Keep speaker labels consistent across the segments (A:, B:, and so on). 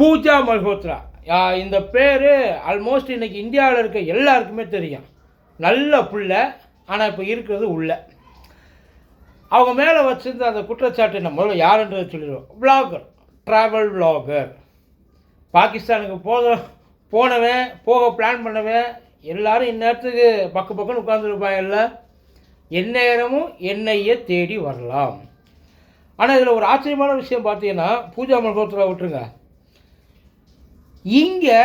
A: பூஜா மல்ஹோத்ரா. இந்த பேர் ஆல்மோஸ்ட் இன்றைக்கி இந்தியாவில் இருக்க எல்லாருக்குமே தெரியும். நல்ல புள்ள ஆனால் இப்போ இருக்கிறது உள்ள. அவங்க மேலே வச்சுருந்த அந்த குற்றச்சாட்டு நம்ம முதல்ல யாருன்றதை சொல்லிடுவோம். Vlogger travel vlogger. பாகிஸ்தானுக்கு போக போனவன் போக பிளான் பண்ணவன் எல்லாரும் இந்நேரத்துக்கு பக்கு பக்கம்னு உட்காந்துருப்பாங்கல்ல எந்நேரமும் என்னையே தேடி வரலாம். ஆனால் இதில் ஒரு ஆச்சரியமான விஷயம் பார்த்தீங்கன்னா பூஜா மல்ஹோத்ரா விட்டுருங்க. இங்கே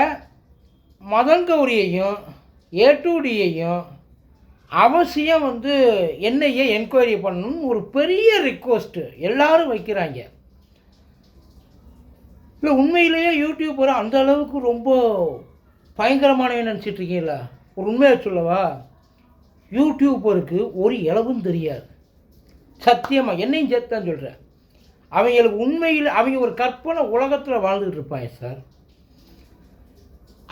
A: மதன் கௌரியையும் ஏடூடியையும் அவசியம் வந்து என்னையே என்கொயரி பண்ணணும்னு ஒரு பெரிய ரிக்வஸ்ட்டு எல்லாரும் வைக்கிறாங்க. இல்லை உண்மையிலேயே யூடியூபர் அந்த அளவுக்கு ரொம்ப பயங்கரமானவன் நினச்சிட்டு இருக்கீங்களா? ஒரு உண்மையை சொல்லவா? யூடியூபருக்கு ஒரு இளவும் தெரியாது. சத்தியமாக என்னையும் சேர்த்து தான் சொல்கிறேன் அவங்களுக்கு உண்மையில் அவங்க ஒரு கற்பனை உலகத்தில் வாழ்ந்துகிட்டு இருப்பாங்க சார்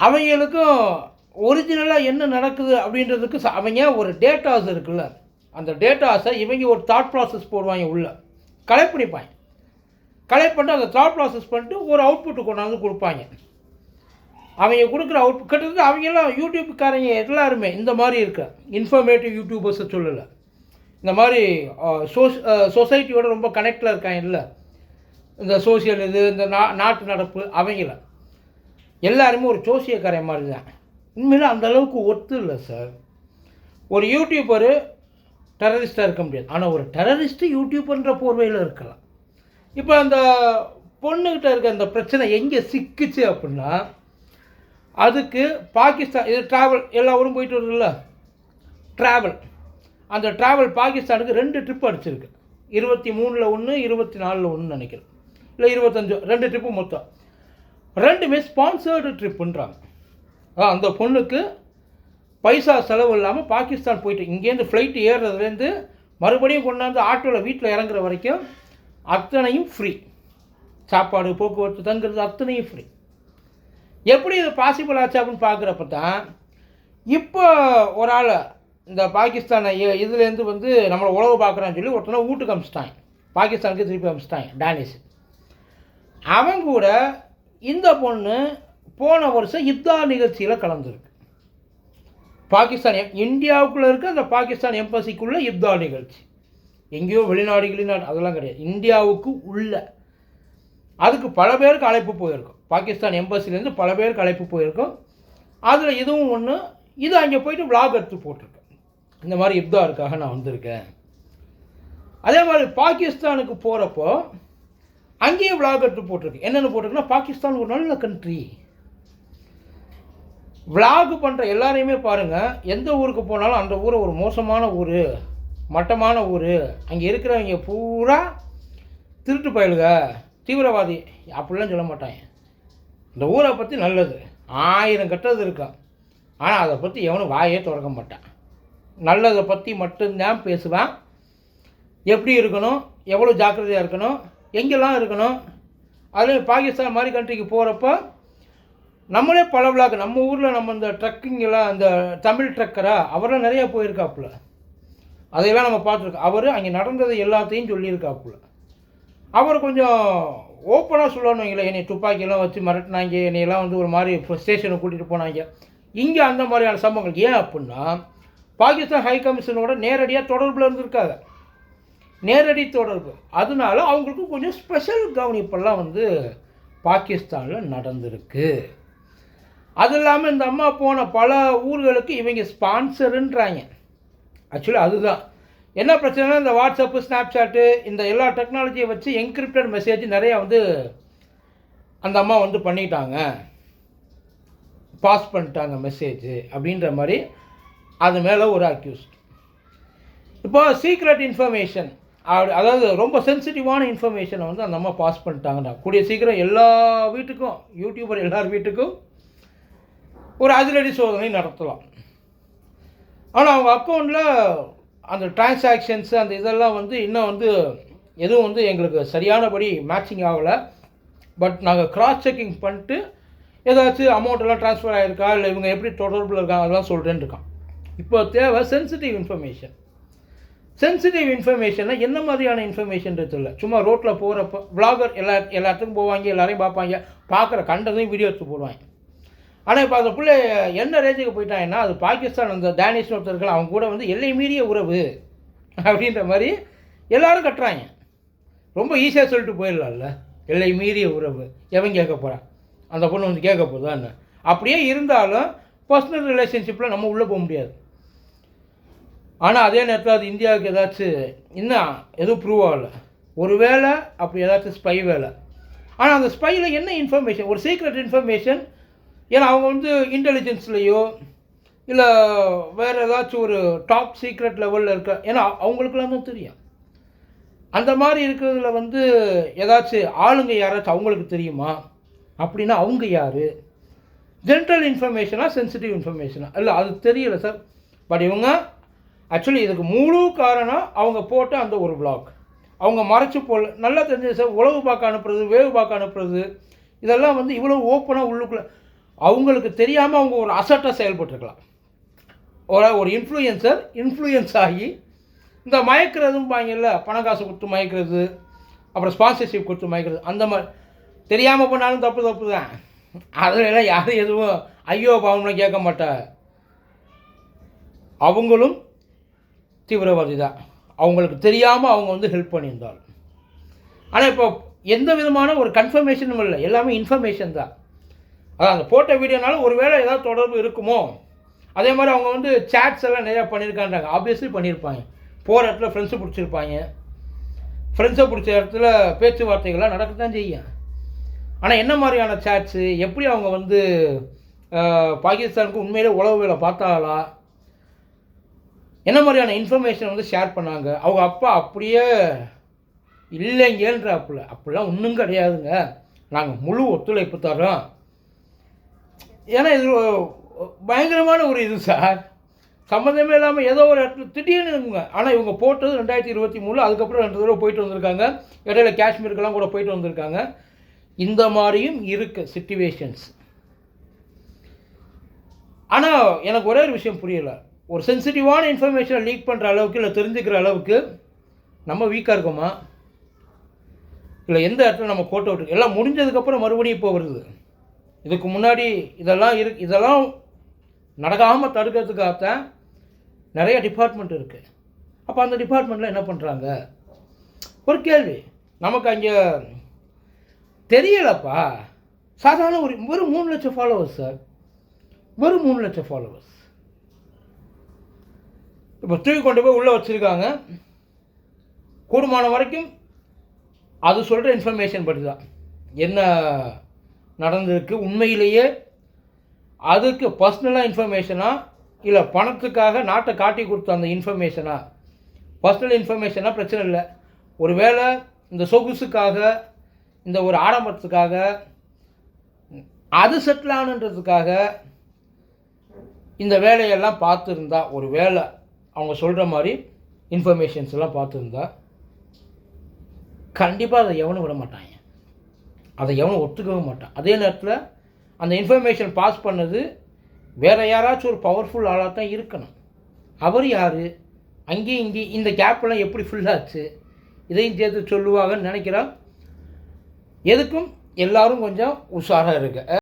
A: அவங்களுக்கும் ஒரிஜினலாக என்ன நடக்குது அப்படின்றதுக்கு ச- அவங்க ஒரு டேட்டாஸ் இருக்குல்ல அந்த டேட்டாஸை இவங்க ஒரு தாட் ப்ராசஸ் போடுவாங்க உள்ளே. கலெக்ட் பண்ணிப்பாங்க. கலெக்ட் பண்ணிட்டு அந்த தாட் ப்ராசஸ் பண்ணிட்டு ஒரு அவுட்புட்டு கொண்டாந்து கொடுப்பாங்க. அவங்க கொடுக்குற அவுட் கிட்டத்தட்ட அவங்கெல்லாம் யூடியூப்காரங்க எல்லாருமே இந்த மாதிரி இருக்க. இன்ஃபர்மேட்டிவ் யூடியூபர்ஸை சொல்லலை. இந்த மாதிரி சோஸ் சொசைட்டியோட ரொம்ப கனெக்டில் இருக்காங்க இல்லை இந்த சோஷியல் இது இந்த நா நாட்டு நடப்பு அவங்கள. எல்லாருமே ஒரு ஜோசியக்காரன் மாதிரி தான் உண்மையில அந்தளவுக்கு ஒத்து இல்லை சார் ஒரு யூடியூபரு டெரரிஸ்ட்டாக இருக்க முடியாது. ஆனால் ஒரு டெரரிஸ்ட்டு யூடியூப்ன்ற போர்வையில் இருக்கலாம். இப்போ அந்த பொண்ணுக்கிட்ட இருக்க அந்த பிரச்சனை எங்கே சிக்குச்சு அப்படின்னா அதுக்கு பாகிஸ்தான் இது ட்ராவல் எல்லா ஊரும் போயிட்டு வருதுல்ல? ட்ராவல் அந்த ட்ராவல் பாகிஸ்தானுக்கு ரெண்டு ட்ரிப் அடிச்சிருக்கு. இருபத்தி மூணில் ஒன்று இருபத்தி நாலில் ஒன்று நினைக்கிறேன். இல்லை இருபத்தஞ்சு ரெண்டு ட்ரிப்பு மொத்தம். ரெண்டுமே ஸ்பான்சர்டு ட்ரிப்புன்றாங்க ஆ அந்த பொண்ணுக்கு பைசா செலவு இல்லாமல் பாகிஸ்தான் போயிட்டு இங்கேருந்து ஃப்ளைட் ஏறுறதுலேருந்து மறுபடியும் கொண்டாந்து ஆட்டோவில் வீட்டில் இறங்குற வரைக்கும் அத்தனையும் ஃப்ரீ சாப்பாடு போக்குவரத்து தங்குறது அத்தனையும் ஃப்ரீ எப்படி இது பாசிபிள் ஆச்சு அப்படின்னு பார்க்குறப்ப தான் இப்போ ஒரு ஆள் இந்த பாகிஸ்தானை இதுலேருந்து வந்து நம்மளை உழவு பார்க்குறான்னு சொல்லி ஒருத்தனை வீட்டுக்கு அமிச்சிட்டாங்க பாகிஸ்தானுக்கு திருப்பி அமிச்சிட்டாங்க டேனிஷ். அவன் கூட இந்த பொண்ணு போன வருஷம் யுத்தா நிகழ்ச்சியில் கலந்துருக்கு. பாகிஸ்தான் எம்- இந்தியாவுக்குள்ளே இருக்க அந்த பாகிஸ்தான் எம்பசிக்குள்ளே யுத்தா நிகழ்ச்சி. எங்கேயோ வெளிநாடு வெளிநாடு அதெல்லாம் கிடையாது. இந்தியாவுக்கு உள்ள. அதுக்கு பல பேருக்கு அழைப்பு போயிருக்கும். பாகிஸ்தான் எம்பசிலேருந்து பல பேருக்கு அழைப்பு போயிருக்கும். அதில் இதுவும் ஒன்று இது அங்கே போயிட்டு விளாக் எடுத்து போட்டிருக்கேன். இந்த மாதிரி யுத்தாருக்காக நான் வந்திருக்கேன். அதே மாதிரி பாகிஸ்தானுக்கு போகிறப்போ அங்கேயும் vlog எடுத்து போட்டிருக்கு. என்னென்னு போட்டிருக்குன்னா பாகிஸ்தான் ஒரு நல்ல கண்ட்ரி vlog பண்ணுற எல்லாரையுமே பாருங்கள் எந்த ஊருக்கு போனாலும் அந்த ஊரை ஒரு மோசமான ஊர் மட்டமான ஊர். அங்கே இருக்கிறவங்க பூரா திருட்டு பயலுக தீவிரவாதி. அப்படிலாம் சொல்ல மாட்டாங்க. இந்த ஊரை பற்றி நல்லது. ஆயிரம் கெட்டது இருக்கும் ஆனால் அதை பற்றி எவனும் வாயே திறக்க மாட்டான். நல்லதை பற்றி மட்டும்தான் பேசுவான். எப்படி இருக்கணும்? எவ்வளோ ஜாக்கிரதையாக இருக்கணும்? எங்கெல்லாம் இருக்கணும்? அதுலேயும் பாகிஸ்தான் மாதிரி கண்ட்ரிக்கு போகிறப்ப நம்மளே பல விழாக்கு நம்ம ஊரில் நம்ம இந்த ட்ரக்கிங்கெல்லாம் அந்த தமிழ் ட்ரக்கரா அவரெல்லாம் நிறையா போயிருக்காப்புல. அதையெல்லாம் நம்ம பார்த்துருக்கோம். அவர் அங்கே நடந்தது எல்லாத்தையும் சொல்லியிருக்காப்புல. அவர் கொஞ்சம் ஓப்பனாக சொல்லணும் இல்லை என்னை துப்பாக்கியெல்லாம் வச்சு மிரட்டினாங்க. என்னையெல்லாம் வந்து ஒரு மாதிரி ஸ்டேஷனுக்கு கூட்டிகிட்டு போனாங்க. இங்கே அந்த மாதிரியான சம்பவங்கள். ஏன் அப்படின்னா பாகிஸ்தான் ஹை கமிஷனோட நேரடியாக தொடர்பில் இருந்திருக்காங்க. நேரடி தொடர்பு. அதனால அவங்களுக்கு கொஞ்சம் ஸ்பெஷல் கவனிப்பெல்லாம் வந்து பாகிஸ்தானில் நடந்திருக்கு. அது இல்லாமல் இந்த அம்மா போன பல ஊர்களுக்கு இவங்க ஸ்பான்சருன்றாங்க ஆக்சுவலி அதுதான். என்ன பிரச்சனைனா இந்த வாட்ஸ்அப்பு ஸ்னாப்சாட்டு இந்த எல்லா டெக்னாலஜியை வச்சு என்கிரிப்டட் மெசேஜ் நிறையா வந்து அந்த அம்மா வந்து பண்ணிட்டாங்க. பாஸ் பண்ணிட்டாங்க மெசேஜ் அப்படின்ற மாதிரி அது மேலே ஒரு அக்யூஸ்ட் இப்போ சீக்ரெட் இன்ஃபர்மேஷன் அதாவது ரொம்ப சென்சிட்டிவான இன்ஃபர்மேஷனை வந்து அந்த அம்மா பாஸ் பண்ணிட்டாங்கண்ணா கூடிய சீக்கிரம் எல்லா வீட்டுக்கும் யூடியூபர் எல்லார் வீட்டுக்கும் ஒரு அதிரடி சோதனை நடத்தலாம். ஆனால் அவங்க அக்கௌண்ட்டில் அந்த டிரான்சாக்ஷன்ஸ் அந்த இதெல்லாம் வந்து இன்னும் வந்து எதுவும் வந்து எங்களுக்கு சரியானபடி மேட்சிங் ஆகலை. பட் நாங்கள் கிராஸ் செக்கிங் பண்ணிட்டு ஏதாச்சும் அமௌண்ட் எல்லாம் ட்ரான்ஸ்ஃபர் ஆகிருக்கா இல்லை இவங்க எப்படி தொடர்பில் இருக்காங்க? அதெல்லாம் சொல்கிறேன்னு இருக்கான். இப்போ தேவை சென்சிட்டிவ் இன்ஃபர்மேஷன் சென்சிட்டிவ் இன்ஃபர்மேஷன்னா என்ன மாதிரியான இன்ஃபர்மேஷன் இல்லை சும்மா ரோட்டில் போகிறப்ப விளாகர் எல்லா எல்லாத்துக்கும் போவாங்க எல்லாரையும் பார்ப்பாங்க. பார்க்குற கண்டதையும் வீடியோ எடுத்து போடுவாங்க. ஆனால் இப்போ அந்த பிள்ளை என்ன ரேஞ்சுக்கு போயிட்டாங்கன்னா அது பாகிஸ்தான் அந்த டேனிஷ் ஒருத்தர்கள் அவங்க கூட வந்து எல்லை மீறிய உறவு அப்படின்ற மாதிரி எல்லாரும் கட்டுறாங்க. ரொம்ப ஈஸியாக சொல்லிட்டு போயிடலாம்ல. எல்லை மீறிய உறவு. எவன் கேட்க போகிறான் அந்த பொண்ணு வந்து கேட்க போதா அப்படியே இருந்தாலும் பர்சனல் ரிலேஷன்ஷிப்பில் நம்ம உள்ளே போக முடியாது. ஆனால் அதே நேரத்தில் அது இந்தியாவுக்கு ஏதாச்சும் இன்னும் எதுவும் ப்ரூவ் ஆகலை. ஒரு வேலை அப்படி ஏதாச்சும் ஸ்பை வேலை ஆனால் அந்த ஸ்பையில் என்ன இன்ஃபர்மேஷன் ஒரு சீக்ரெட் இன்ஃபர்மேஷன் ஏன்னா அவங்க வந்து இன்டெலிஜென்ஸ்லேயோ இல்லை வேறு ஏதாச்சும் ஒரு டாப் சீக்ரெட் லெவலில் இருக்க ஏன்னா அவங்களுக்குலாம் தான் தெரியும். அந்த மாதிரி இருக்கிறதுல வந்து ஏதாச்சும் ஆளுங்க யாராச்சும் அவங்களுக்கு தெரியுமா? அப்படின்னா அவங்க யார்? ஜென்ரல் இன்ஃபர்மேஷனா சென்சிட்டிவ் இன்ஃபர்மேஷனாக இல்லை அது தெரியல சார் பட் இவங்க ஆக்சுவலி இதுக்கு முழு காரணம் அவங்க போட்ட அந்த ஒரு பிளாக் அவங்க மறைச்சி போல நல்லா தெரிஞ்சது சார் உழவு பார்க்க அனுப்புறது வேவு பார்க்க அனுப்புறது இதெல்லாம் வந்து இவ்வளோ ஓப்பனாக உள்ளுக்குள்ளே அவங்களுக்கு தெரியாமல் அவங்க ஒரு அசட்டாக செயல்பட்டுருக்கலாம். ஒரு ஒரு இன்ஃப்ளூயன்சர் இன்ஃப்ளூயன்ஸ் ஆகி இந்த மயக்கிறதும் பாங்கல்ல பணம் காசு கொடுத்து மயக்கிறது அப்புறம் ஸ்பான்சர்ஷிப் கொடுத்து மயக்கிறது அந்த மாதிரி தெரியாமல் பண்ணாலும் தப்பு தப்பு தான். அதிலெல்லாம் யாரும் எதுவும் ஐயோ பாவம்னு கேட்க மாட்டா அவங்களும் தீவிரவாதி தான் அவங்களுக்கு தெரியாமல் அவங்க வந்து ஹெல்ப் பண்ணியிருந்தாள். ஆனால் இப்போ எந்த விதமான ஒரு கன்ஃபர்மேஷனும் இல்லை. எல்லாமே இன்ஃபர்மேஷன் தான். அதான் அந்த போட்ட வீடியோனால ஒருவேளை ஏதாவது தொடர்பு இருக்குமோ? அதே மாதிரி அவங்க வந்து சேட்ஸ் எல்லாம் நிறையா பண்ணியிருக்கான்றாங்க. ஆப்வியஸ்லி பண்ணியிருப்பாங்க. போகிற இடத்துல ஃப்ரெண்ட்ஸை பிடிச்சிருப்பாங்க. ஃப்ரெண்ட்ஸை பிடிச்ச இடத்துல பேச்சுவார்த்தைகள்லாம் நடக்க தான் செய்யும். ஆனால் என்ன மாதிரியான சேட்ஸு எப்படி அவங்க வந்து பாகிஸ்தானுக்கு உண்மையிலே உளவு வேலை பார்த்தாங்களா என்ன மாதிரியான இன்ஃபர்மேஷன் வந்து ஷேர் பண்ணாங்க? அவங்க அப்பா அப்படியே இல்லைங்கன்றாப்புல. அப்படிலாம் ஒன்றும் கிடையாதுங்க. நாங்கள் முழு ஒத்துழைப்பு தரோம் ஏன்னா இது பயங்கரமான ஒரு இது சார். சம்மந்தமே இல்லாமல் ஏதோ ஒரு இடத்துல திடீர்னு இவங்க ஆனால் இவங்க போட்டது ரெண்டாயிரத்தி இருபத்தி மூணு அதுக்கப்புறம் ரெண்டு தடவை போயிட்டு வந்திருக்காங்க. இடையில காஷ்மீருக்கெல்லாம் கூட போயிட்டு வந்திருக்காங்க. இந்த மாதிரியும் இருக்கு சுச்சுவேஷன்ஸ் ஆனால் எனக்கு ஒரே ஒரு விஷயம் புரியலை. ஒரு சென்சிட்டிவான இன்ஃபர்மேஷனை லீக் பண்ணுற அளவுக்கு இல்லை தெரிஞ்சுக்கிற அளவுக்கு நம்ம வீக்காக இருக்கோமா? இல்லை எந்த இடத்துல நம்ம கோட்டை விட்டு எல்லாம் முடிஞ்சதுக்கப்புறம் மறுபடியும் இப்போ வருது. இதுக்கு முன்னாடி இதெல்லாம் இரு இதெல்லாம் நடக்காமல் தடுக்கிறதுக்காகத்தான் நிறைய டிபார்ட்மெண்ட் இருக்குது அப்போ அந்த டிபார்ட்மெண்ட்டில் என்ன பண்ணுறாங்க ஒரு கேள்வி. நமக்கு அங்கே தெரியலப்பா. சாதாரண ஒரு வெறும் மூணு லட்சம் ஃபாலோவர்ஸ் சார் வெறும் மூணு லட்சம் ஃபாலோவர்ஸ் இப்போ தூக்கி கொண்டு போய் உள்ளே வச்சுருக்காங்க. கூடுமான வரைக்கும் அது சொல்கிற இன்ஃபர்மேஷன் படி தான் என்ன நடந்திருக்கு உண்மையிலேயே அதுக்கு பர்சனலாக இன்ஃபர்மேஷனா இல்லை பணத்துக்காக நாட்டை காட்டி கொடுத்த அந்த இன்ஃபர்மேஷனா பர்சனல் இன்ஃபர்மேஷனாக பிரச்சனை இல்லை. ஒருவேளை இந்த சொகுசுக்காக இந்த ஒரு ஆடம்பரத்துக்காக அது செட்டில் ஆனுன்றதுக்காக இந்த வேலையெல்லாம் பார்த்துருந்தா ஒரு வேலை அவங்க சொல்கிற மாதிரி இன்ஃபர்மேஷன்ஸ் எல்லாம் பார்த்துருந்தா கண்டிப்பாக அதை எவனும் விட மாட்டாங்க. அதை எவனும் ஒத்துக்கவும் மாட்டான். அதே நேரத்தில் அந்த இன்ஃபர்மேஷன் பாஸ் பண்ணது வேறு யாராச்சும் ஒரு பவர்ஃபுல் ஆளாக தான் இருக்கணும். அவர் யார்? அங்கேயும் இங்கேயும் இந்த கேப்பெல்லாம் எப்படி ஃபுல்லாச்சு இதையும் சேர்த்து சொல்லுவாங்கன்னு நினைக்கிறேன். எதுக்கும் எல்லாரும் கொஞ்சம் உஷாராக இருக்க